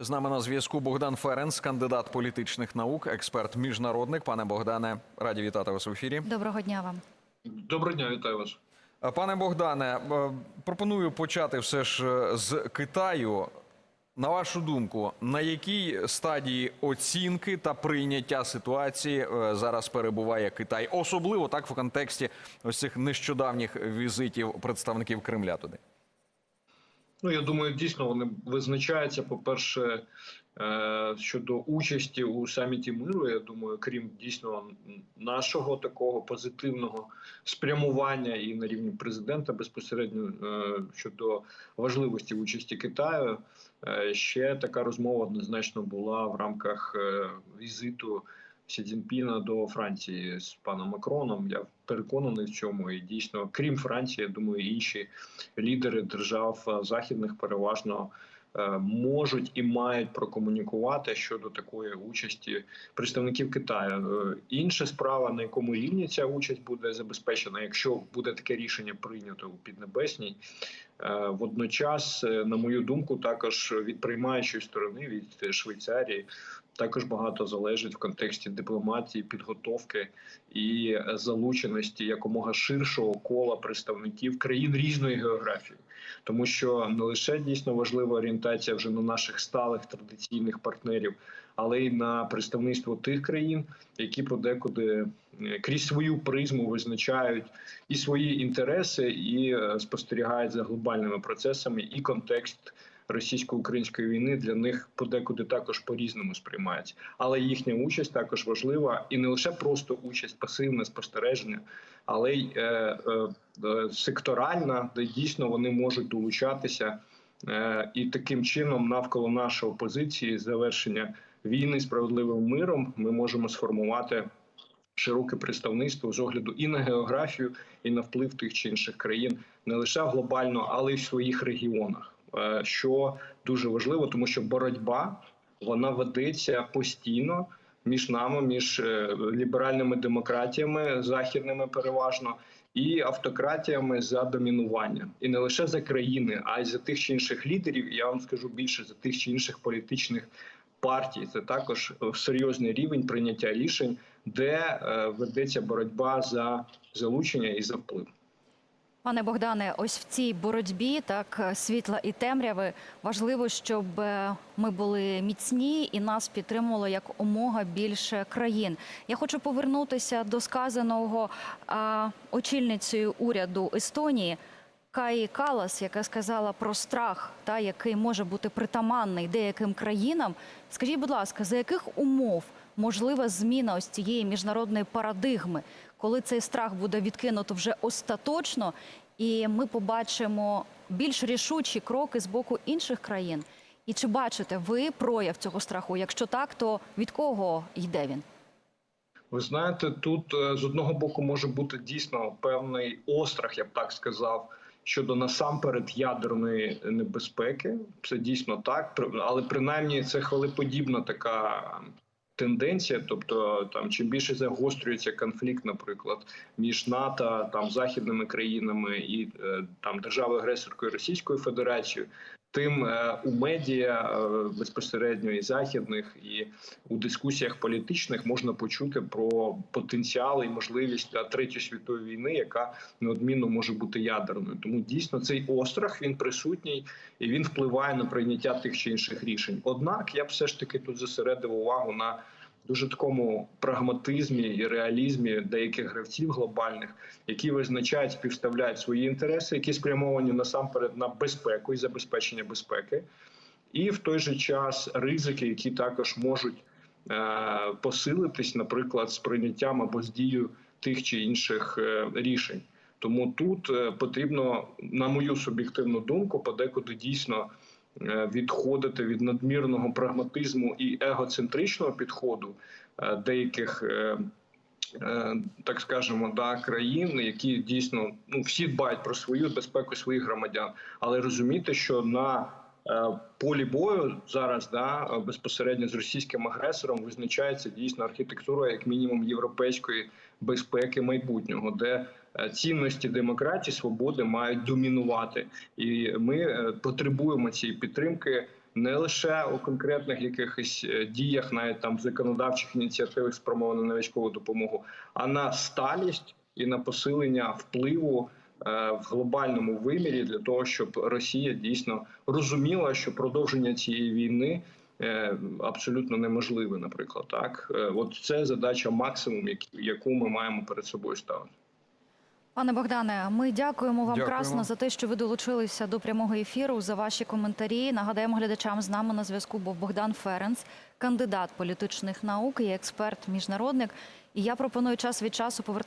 З нами на зв'язку Богдан Ференц, кандидат політичних наук, експерт міжнародник. Пане Богдане, раді вітати вас в ефірі. Доброго дня вам. Доброго дня, вітаю вас. Пане Богдане, е, пропоную почати все ж е, з Китаю. На вашу думку, на якій стадії оцінки та прийняття ситуації е, зараз перебуває Китай, особливо так в контексті ось цих нещодавніх візитів представників Кремля туди? Ну я думаю, дійсно вони визначаються. По перше, е, щодо участі у саміті миру. Я думаю, крім дійсно нашого такого позитивного спрямування і на рівні президента безпосередньо е, щодо важливості участі Китаю. е, Ще така розмова однозначно була в рамках візиту Сі Цзіньпіна до Франції з паном Макроном. Я переконаний в цьому. І дійсно, крім Франції, я думаю, інші лідери держав е, західних переважно е, можуть і мають прокомунікувати щодо такої участі представників Китаю. Е, Інша справа, на якому рівні ця участь буде забезпечена, якщо буде таке рішення прийнято у Піднебесній. Е, Водночас, е, на мою думку, також від приймаючої сторони від Швейцарії також багато залежить в контексті дипломатії, підготовки і е, залученості якомога ширшого кола представників країн різної географії, тому що не лише дійсно важлива орієнтація вже на наших сталих традиційних партнерів, але й на представництво тих країн, які подекуди е, крізь свою призму визначають і свої інтереси, і е, спостерігають за глобальними процесами і контекст російсько-української війни для них подекуди також по-різному сприймається. Але їхня участь також важлива і не лише просто участь, пасивне спостереження, але й е, е, е, секторальна, де дійсно вони можуть долучатися. І таким чином, навколо нашої позиції завершення війни справедливим миром, ми можемо сформувати широке представництво з огляду і на географію, і на вплив тих чи інших країн не лише глобально, але й в своїх регіонах. Е, Що дуже важливо, тому що боротьба вона ведеться постійно між нами, між е, ліберальними демократіями західними переважно. І автократіями за домінування, і не лише за країни, а й за тих чи інших лідерів. Я вам скажу більше за тих чи інших політичних партій. Це також е, серйозний рівень прийняття рішень, де е, ведеться боротьба за залучення і за вплив. Пане Богдане, ось в цій боротьбі, так е, світла і темряви, важливо, щоб ми були міцні і нас підтримувало як умога більше країн. Я хочу повернутися до сказаного очільницею уряду Естонії. Каї Калас, яка сказала про страх, та який може бути притаманний деяким країнам. Скажіть, будь ласка, за яких умов можлива зміна ось цієї міжнародної парадигми, коли цей страх буде відкинуто вже остаточно, і ми побачимо більш рішучі кроки з боку інших країн? І чи бачите ви прояв цього страху? Якщо так, то від кого йде він? Ви знаєте, тут е, з одного боку може бути дійсно певний острах, я б так сказав, щодо насамперед ядерної небезпеки. Це дійсно так, але принаймні це хвилеподібна така тенденція. Тобто, там чим більше загострюється конфлікт, наприклад, між НАТО, там західними країнами і е, там державою агресоркою Російською Федерацією. Тим е, у медіа е, безпосередньо і західних, і у дискусіях політичних можна почути про потенціал і можливість для третьої світової війни, яка неодмінно може бути ядерною. Тому дійсно цей острах він присутній і він впливає на прийняття тих чи інших рішень. Однак я б все ж таки тут зосередив увагу на дуже такому прагматизмі і реалізмі деяких гравців глобальних, які визначають, співставляють свої інтереси, які спрямовані насамперед на безпеку і забезпечення безпеки, і в той же час ризики, які також можуть е, посилитись, наприклад, з прийняттям або з дією тих чи інших е, рішень. Тому тут е, потрібно, на мою суб'єктивну думку, подекуди дійсно відходити від надмірного прагматизму і егоцентричного підходу е, деяких. е, е, Так скажемо, да, країн, які дійсно ну всі дбають про свою безпеку своїх громадян, але розуміти, що на е, полі бою зараз да безпосередньо з російським агресором визначається дійсно архітектура, як мінімум, європейської безпеки майбутнього, де е, цінності демократії, свободи мають домінувати, і ми е, потребуємо цієї підтримки не лише у конкретних якихось е, діях, навіть там законодавчих ініціативах спрямованих на військову допомогу, а на сталість і на посилення впливу е, в глобальному вимірі для того, щоб Росія дійсно розуміла, що продовження цієї війни е, абсолютно неможливе. Наприклад, так Е, от це задача максимум, яку ми маємо перед собою ставити. Пане Богдане, ми дякуємо вам Дякуємо. красно за те, що ви долучилися до прямого ефіру, за ваші коментарі. Нагадаємо глядачам, з нами на зв'язку був Богдан Ференц, кандидат політичних наук і експерт міжнародник. І я пропоную час від часу повертатися.